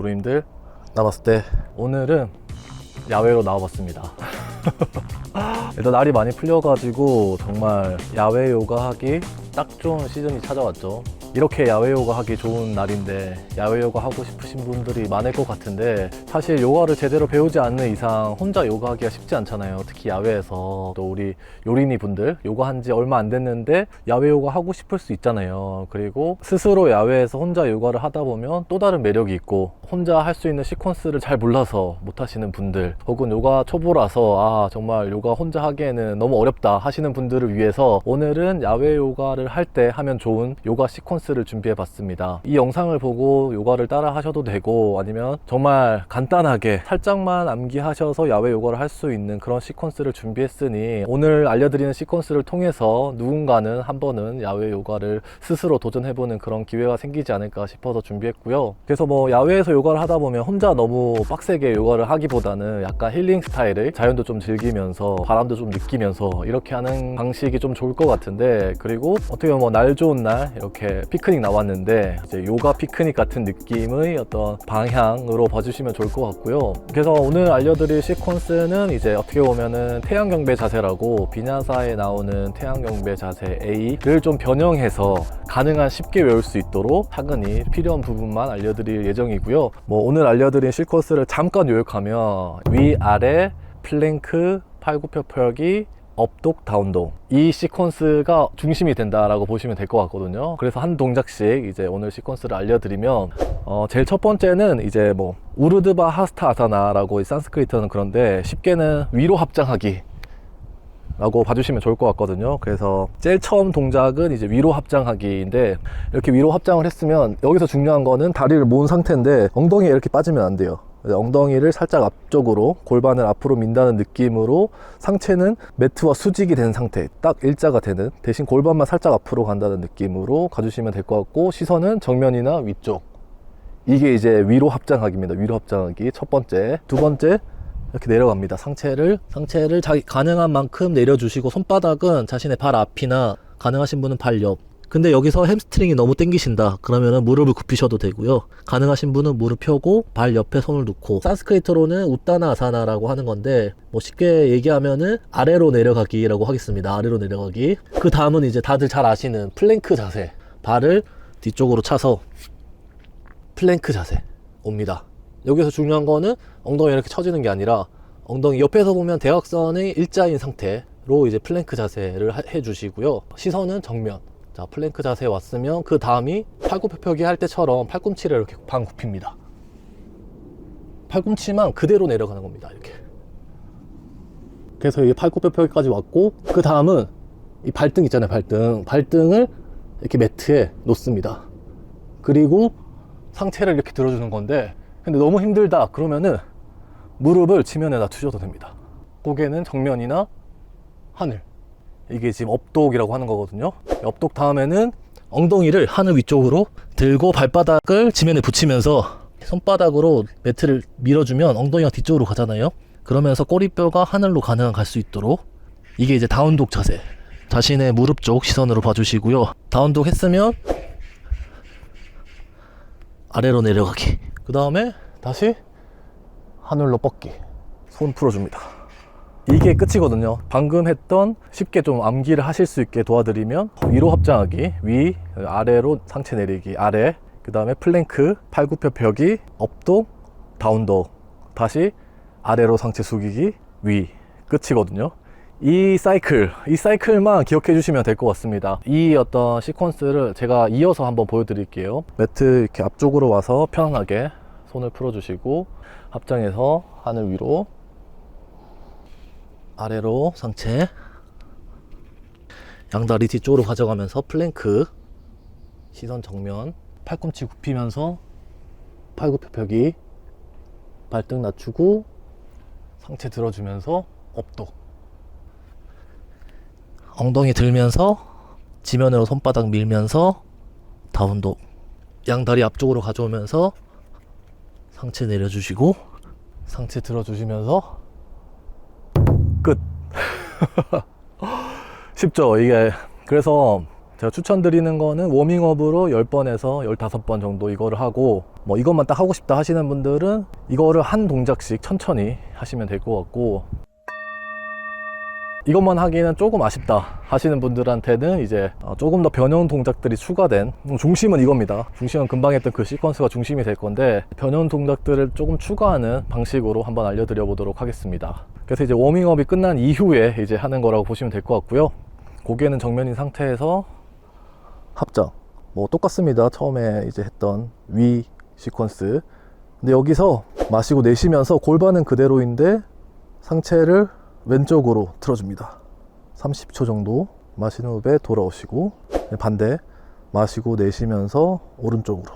구루님들 남았을 때 오늘은 야외로 나와봤습니다. 일단 날이 많이 풀려가지고 정말 야외 요가 하기 딱 좋은 시즌이 찾아왔죠. 이렇게 야외 요가 하기 좋은 날인데 야외 요가 하고 싶으신 분들이 많을 것 같은데 사실 요가를 제대로 배우지 않는 이상 혼자 요가 하기가 쉽지 않잖아요. 특히 야외에서 또 우리 요린이 분들 요가 한 지 얼마 안 됐는데 야외 요가 하고 싶을 수 있잖아요. 그리고 스스로 야외에서 혼자 요가를 하다 보면 또 다른 매력이 있고 혼자 할 수 있는 시퀀스를 잘 몰라서 못 하시는 분들 혹은 요가 초보라서 아 정말 요가 혼자 하기에는 너무 어렵다 하시는 분들을 위해서 오늘은 야외 요가를 할 때 하면 좋은 요가 시퀀스 를 준비해 봤습니다. 이 영상을 보고 요가를 따라 하셔도 되고 아니면 정말 간단하게 살짝만 암기하셔서 야외 요가를 할 수 있는 그런 시퀀스를 준비했으니 오늘 알려드리는 시퀀스를 통해서 누군가는 한 번은 야외 요가를 스스로 도전해보는 그런 기회가 생기지 않을까 싶어서 준비했고요. 그래서 뭐 야외에서 요가를 하다 보면 혼자 너무 빡세게 요가를 하기보다는 약간 힐링 스타일을 자연도 좀 즐기면서 바람도 좀 느끼면서 이렇게 하는 방식이 좀 좋을 것 같은데 그리고 어떻게 보면 뭐날 좋은 날 이렇게 피크닉 나왔는데 이제 요가 피크닉 같은 느낌의 어떤 방향으로 봐주시면 좋을 것 같고요. 그래서 오늘 알려드릴 시퀀스는 이제 어떻게 보면은 태양경배 자세라고 비냐사에 나오는 태양경배 자세 A를 좀 변형해서 가능한 쉽게 외울 수 있도록 차근히 필요한 부분만 알려드릴 예정이고요. 뭐 오늘 알려드린 시퀀스를 잠깐 요약하면 위 아래 플랭크 팔굽혀 펴기 업독 다운독 이 시퀀스가 중심이 된다라고 보시면 될 것 같거든요 그래서 한 동작씩 이제 오늘 시퀀스를 알려드리면 어, 제일 첫 번째는 이제 뭐 우르드바 하스타 아사나라고 이 산스크리트는 그런데 쉽게는 위로 합장하기 라고 봐주시면 좋을 것 같거든요. 그래서 제일 처음 동작은 이제 위로 합장하기인데 이렇게 위로 합장을 했으면 여기서 중요한 거는 다리를 모은 상태인데 엉덩이에 이렇게 빠지면 안 돼요. 엉덩이를 살짝 앞쪽으로 골반을 앞으로 민다는 느낌으로 상체는 매트와 수직이 된 상태 딱 일자가 되는 대신 골반만 살짝 앞으로 간다는 느낌으로 가주시면 될 것 같고 시선은 정면이나 위쪽 이게 이제 위로 합장하기입니다. 위로 합장하기 첫 번째 두 번째 이렇게 내려갑니다. 상체를 상체를 자기 가능한 만큼 내려주시고 손바닥은 자신의 발 앞이나 가능하신 분은 발 옆. 근데 여기서 햄스트링이 너무 땡기신다. 그러면은 무릎을 굽히셔도 되고요. 가능하신 분은 무릎 펴고 발 옆에 손을 놓고 산스크리트로는 우따나 아사나라고 하는 건데 뭐 쉽게 얘기하면은 아래로 내려가기라고 하겠습니다. 아래로 내려가기. 그 다음은 이제 다들 잘 아시는 플랭크 자세. 발을 뒤쪽으로 차서 플랭크 자세 옵니다. 여기서 중요한 거는 엉덩이 이렇게 처지는 게 아니라 엉덩이 옆에서 보면 대각선의 일자인 상태로 이제 플랭크 자세를 하- 해주시고요. 시선은 정면. 자, 플랭크 자세에 왔으면 그 다음이 팔굽혀펴기 할 때처럼 팔꿈치를 이렇게 반 굽힙니다. 팔꿈치만 그대로 내려가는 겁니다. 이렇게. 그래서 이 팔굽혀펴기까지 왔고 그 다음은 이 발등 있잖아요. 발등. 발등을 이렇게 매트에 놓습니다. 그리고 상체를 이렇게 들어주는 건데 근데 너무 힘들다 그러면은 무릎을 지면에다 두셔도 됩니다 고개는 정면이나 하늘 이게 지금 업독이라고 하는 거거든요 업독 다음에는 엉덩이를 하늘 위쪽으로 들고 발바닥을 지면에 붙이면서 손바닥으로 매트를 밀어주면 엉덩이가 뒤쪽으로 가잖아요 그러면서 꼬리뼈가 하늘로 가능한 갈 수 있도록 이게 이제 다운독 자세 자신의 무릎 쪽 시선으로 봐주시고요 다운독 했으면 아래로 내려가기. 그 다음에 다시 하늘로 뻗기. 손 풀어줍니다. 이게 끝이거든요. 방금 했던 쉽게 좀 암기를 하실 수 있게 도와드리면 위로 합장하기, 위, 아래로 상체 내리기, 아래, 그 다음에 플랭크, 팔굽혀 펴기, 업독, 다운독, 다시 아래로 상체 숙이기, 위. 끝이거든요. 이 사이클, 이 사이클만 기억해 주시면 될 것 같습니다. 이 어떤 시퀀스를 제가 이어서 한번 보여드릴게요. 매트 이렇게 앞쪽으로 와서 편안하게 손을 풀어 주시고 합장해서 하늘 위로 아래로 상체. 양다리 뒤쪽으로 가져가면서 플랭크. 시선 정면. 팔꿈치 굽히면서 팔굽혀펴기. 발등 낮추고 상체 들어주면서 업독 엉덩이 들면서 지면으로 손바닥 밀면서 다운독 양다리 앞쪽으로 가져오면서 상체 내려주시고 상체 들어주시면서 끝. 쉽죠 이게. 그래서 제가 추천드리는 거는 워밍업으로 10번에서 15번 정도 이거를 하고 뭐 이것만 딱 하고 싶다 하시는 분들은 이거를 한 동작씩 천천히 하시면 될 것 같고 이것만 하기는 조금 아쉽다 하시는 분들한테는 이제 어, 조금 더 변형 동작들이 추가된 음, 중심은 이겁니다. 중심은 금방 했던 그 시퀀스가 중심이 될 건데 변형 동작들을 조금 추가하는 방식으로 한번 알려드려 보도록 하겠습니다 그래서 이제 워밍업이 끝난 이후에 이제 하는 거라고 보시면 될 것 같고요. 고개는 정면인 상태에서 합정 뭐 똑같습니다. 처음에 이제 했던 위 시퀀스. 근데 여기서 마시고 내쉬면서 골반은 그대로인데 상체를 왼쪽으로 틀어줍니다. 30초 정도 마신 후에 돌아오시고 반대 마시고 내쉬면서 오른쪽으로.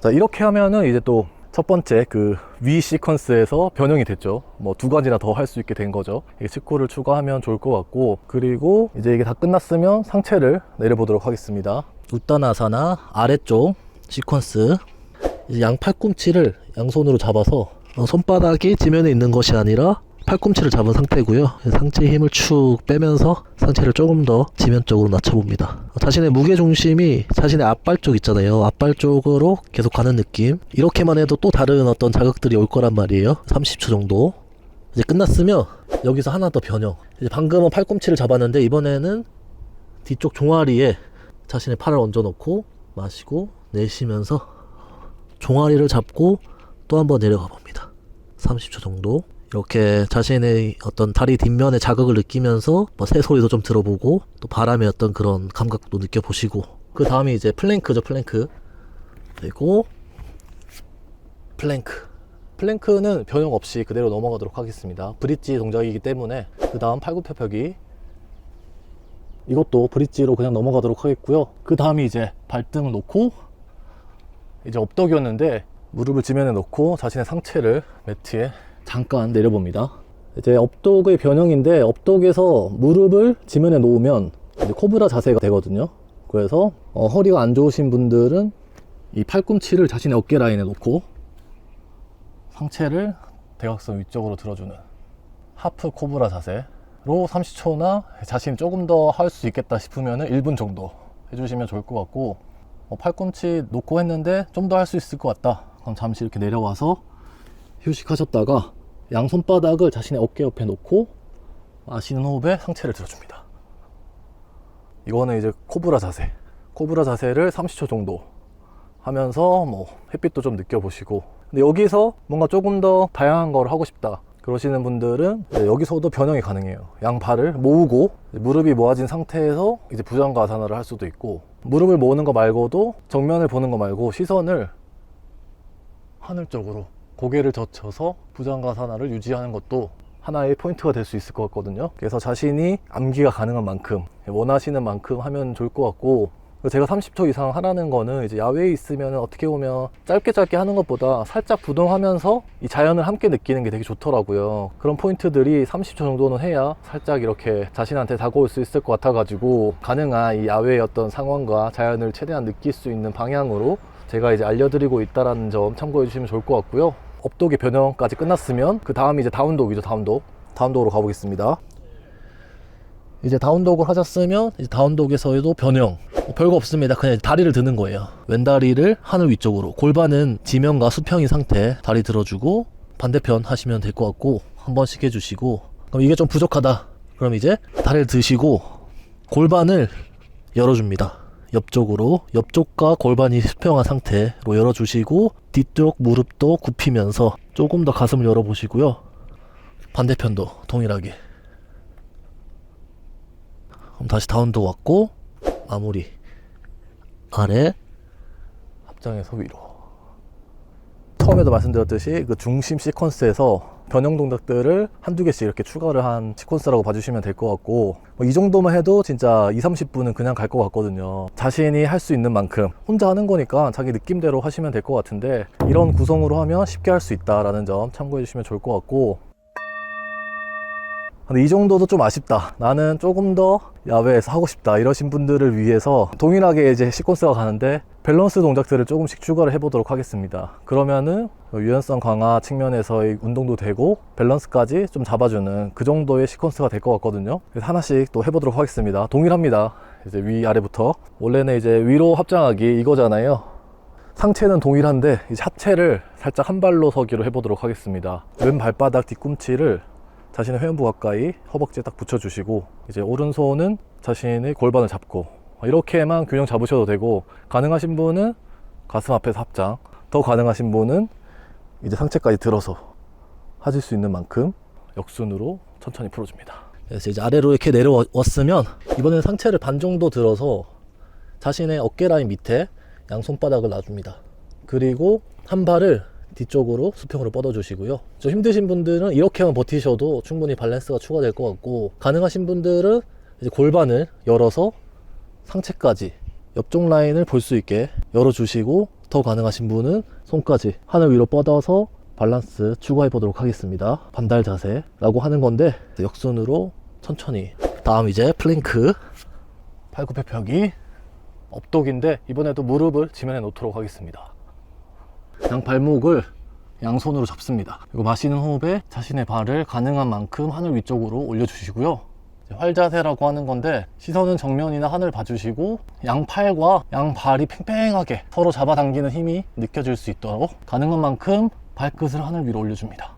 자 이렇게 하면은 이제 또 첫 번째 그 위 시퀀스에서 변형이 됐죠. 뭐 두 가지나 더 할 수 있게 된 거죠. 직구를 추가하면 좋을 것 같고 그리고 이제 이게 다 끝났으면 상체를 내려보도록 하겠습니다. 우따나사나 아래쪽 시퀀스. 이제 양 팔꿈치를 양손으로 잡아서 어, 손바닥이 지면에 있는 것이 아니라 팔꿈치를 잡은 상태고요. 상체 힘을 축 빼면서 상체를 조금 더 지면 쪽으로 낮춰봅니다. 자신의 무게 중심이 자신의 앞발 쪽 있잖아요. 앞발 쪽으로 계속 가는 느낌. 이렇게만 해도 또 다른 어떤 자극들이 올 거란 말이에요. 30초 정도. 이제 끝났으면 여기서 하나 더 변형. 방금은 팔꿈치를 잡았는데 이번에는 뒤쪽 종아리에 자신의 팔을 얹어 놓고 마시고 내쉬면서 종아리를 잡고 또 한 번 내려가 봅니다. 30초 정도. 이렇게 자신의 어떤 다리 뒷면에 자극을 느끼면서 뭐 새소리도 좀 들어보고 또 바람의 어떤 그런 감각도 느껴보시고 그 다음에 이제 플랭크죠 플랭크. 그리고 플랭크. 플랭크는 변형 없이 그대로 넘어가도록 하겠습니다. 브릿지 동작이기 때문에 그 다음 팔굽혀펴기. 이것도 브릿지로 그냥 넘어가도록 하겠고요. 그 다음이 이제 발등을 놓고 이제 업덕이었는데 무릎을 지면에 놓고 자신의 상체를 매트에 잠깐 내려봅니다. 이제 업독의 변형인데 업독에서 무릎을 지면에 놓으면 이제 코브라 자세가 되거든요. 그래서 어, 허리가 안 좋으신 분들은 이 팔꿈치를 자신의 어깨 라인에 놓고 상체를 대각선 위쪽으로 들어주는 하프 코브라 자세로 30초나 자신이 조금 더 할 수 있겠다 싶으면 1분 정도 해주시면 좋을 것 같고 어, 팔꿈치 놓고 했는데 좀 더 할 수 있을 것 같다. 그럼 잠시 이렇게 내려와서 휴식하셨다가 양손바닥을 자신의 어깨 옆에 놓고 마시는 호흡에 상체를 들어줍니다. 이거는 이제 코브라 자세. 코브라 자세를 30초 정도 하면서 뭐 햇빛도 좀 느껴보시고 근데 여기서 뭔가 조금 더 다양한 걸 하고 싶다 그러시는 분들은 여기서도 변형이 가능해요 양발을 모으고 무릎이 모아진 상태에서 이제 부장가사나를 할 수도 있고 무릎을 모으는 거 말고도 정면을 보는 거 말고 시선을 하늘 쪽으로 고개를 젖혀서 부장가사나를 유지하는 것도 하나의 포인트가 될 수 있을 것 같거든요. 그래서 자신이 암기가 가능한 만큼 원하시는 만큼 하면 좋을 것 같고 제가 30초 이상 하라는 거는 이제 야외에 있으면 어떻게 보면 짧게 짧게 하는 것보다 살짝 부동하면서 이 자연을 함께 느끼는 게 되게 좋더라고요. 그런 포인트들이 30초 정도는 해야 살짝 이렇게 자신한테 다가올 수 있을 것 같아가지고 가능한 이 야외의 어떤 상황과 자연을 최대한 느낄 수 있는 방향으로 제가 이제 알려드리고 있다는 점 참고해 주시면 좋을 것 같고요. 업독의 변형까지 끝났으면 그 다음이 이제 다운독이죠 다운독 다운독으로 가보겠습니다. 이제 다운독을 하셨으면 이제 다운독에서도 변형 뭐 별거 없습니다. 그냥 다리를 드는 거예요. 왼다리를 하늘 위쪽으로 골반은 지면과 수평인 상태 다리 들어주고 반대편 하시면 될 것 같고 한 번씩 해주시고. 그럼 이게 좀 부족하다. 그럼 이제 다리를 드시고 골반을 열어줍니다 옆쪽으로 옆쪽과 골반이 수평한 상태로 열어주시고 뒤쪽 무릎도 굽히면서 조금 더 가슴을 열어보시고요. 반대편도 동일하게. 그럼 다시 다운도 왔고 마무리. 아래 합장에서 위로. 처음에도 말씀드렸듯이 그 중심 시퀀스에서 변형 동작들을 한두 개씩 이렇게 추가를 한 시퀀스라고 봐주시면 될 것 같고 뭐 이 정도만 해도 진짜 2, 30분은 그냥 갈 것 같거든요. 자신이 할 수 있는 만큼 혼자 하는 거니까 자기 느낌대로 하시면 될 것 같은데 이런 구성으로 하면 쉽게 할 수 있다라는 점 참고해 주시면 좋을 것 같고 근데 이 정도도 좀 아쉽다. 나는 조금 더 야외에서 하고 싶다. 이러신 분들을 위해서 동일하게 이제 시퀀스가 가는데 밸런스 동작들을 조금씩 추가를 해보도록 하겠습니다. 그러면은 유연성 강화 측면에서의 운동도 되고 밸런스까지 좀 잡아주는 그 정도의 시퀀스가 될 것 같거든요. 그래서 하나씩 또 해보도록 하겠습니다. 동일합니다. 이제 위 아래부터 원래는 이제 위로 합장하기 이거잖아요. 상체는 동일한데 이제 하체를 살짝 한 발로 서기로 해보도록 하겠습니다. 왼 발바닥 뒤꿈치를 자신의 회음부 가까이 허벅지에 딱 붙여주시고 이제 오른손은 자신의 골반을 잡고 이렇게만 균형 잡으셔도 되고 가능하신 분은 가슴 앞에서 합장 더 가능하신 분은 이제 상체까지 들어서 하실 수 있는 만큼 역순으로 천천히 풀어줍니다. 그래서 이제 아래로 이렇게 내려왔으면 이번에는 상체를 반 정도 들어서 자신의 어깨 라인 밑에 양 손바닥을 놔줍니다. 그리고 한 발을 뒤쪽으로 수평으로 뻗어주시고요. 좀 힘드신 분들은 이렇게만 버티셔도 충분히 밸런스가 추가될 것 같고 가능하신 분들은 이제 골반을 열어서 상체까지 옆쪽 라인을 볼 수 있게 열어주시고 더 가능하신 분은 손까지 하늘 위로 뻗어서 밸런스 추가해 보도록 하겠습니다. 반달 자세라고 하는 건데 역순으로 천천히 다음 이제 플랭크 팔굽혀 펴기 업독인데 이번에도 무릎을 지면에 놓도록 하겠습니다. 양 발목을 양손으로 잡습니다. 그리고 마시는 호흡에 자신의 발을 가능한 만큼 하늘 위쪽으로 올려주시고요. 활자세라고 하는 건데 시선은 정면이나 하늘 봐주시고 양 팔과 양 발이 팽팽하게 서로 잡아당기는 힘이 느껴질 수 있도록 가능한 만큼 발끝을 하늘 위로 올려줍니다.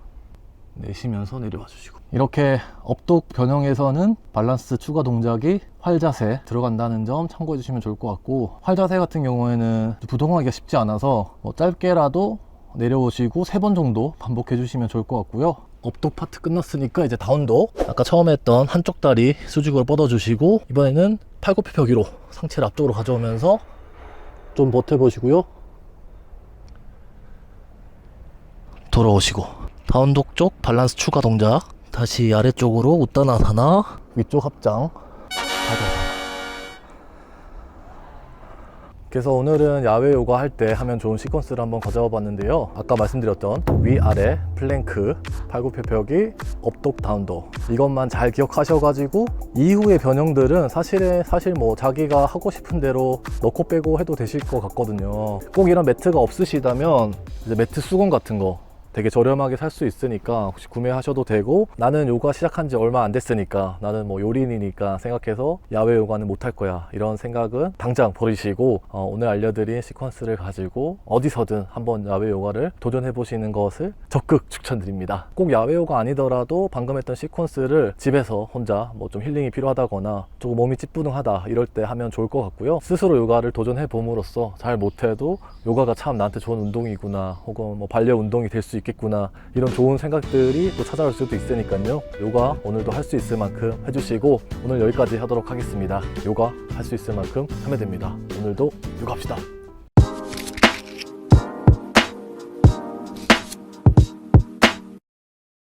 내쉬면서 내려와 주시고 이렇게 업독 변형에서는 밸런스 추가 동작이 활자세 들어간다는 점 참고해 주시면 좋을 것 같고 활자세 같은 경우에는 부동하기가 쉽지 않아서 뭐 짧게라도 내려오시고 세 번 정도 반복해 주시면 좋을 것 같고요. 업독 파트 끝났으니까 이제 다운독 아까 처음에 했던 한쪽 다리 수직으로 뻗어 주시고 이번에는 팔굽혀 펴기로 상체를 앞쪽으로 가져오면서 좀 버텨보시고요. 돌아오시고 다운독 쪽 밸런스 추가 동작 다시 아래쪽으로 웃다나 사나? 위쪽 합장. 그래서 오늘은 야외 요가 할 때 하면 좋은 시퀀스를 한번 가져와 봤는데요. 아까 말씀드렸던 위아래 플랭크 팔굽혀 펴기 업독 다운독 이것만 잘 기억하셔가지고 이후의 변형들은 사실은 사실 뭐 자기가 하고 싶은 대로 넣고 빼고 해도 되실 것 같거든요. 꼭 이런 매트가 없으시다면 이제 매트 수건 같은 거 되게 저렴하게 살 수 있으니까 혹시 구매하셔도 되고 나는 요가 시작한 지 얼마 안 됐으니까 나는 뭐 요린이니까 생각해서 야외 요가는 못할 거야. 이런 생각은 당장 버리시고 어, 오늘 알려드린 시퀀스를 가지고 어디서든 한번 야외 요가를 도전해 보시는 것을 적극 추천드립니다. 꼭 야외 요가 아니더라도 방금 했던 시퀀스를 집에서 혼자 뭐 좀 힐링이 필요하다거나 조금 몸이 찌뿌둥하다 이럴 때 하면 좋을 것 같고요. 스스로 요가를 도전해 봄으로써 잘 못해도 요가가 참 나한테 좋은 운동이구나 혹은 뭐 반려 운동이 될 수 있겠구나. 이런 좋은 생각들이 또 찾아올 수도 있으니까요. 요가 오늘도 할 수 있을 만큼 해주시고 오늘 여기까지 하도록 하겠습니다. 요가 할 수 있을 만큼 하면 됩니다. 오늘도 요가 합시다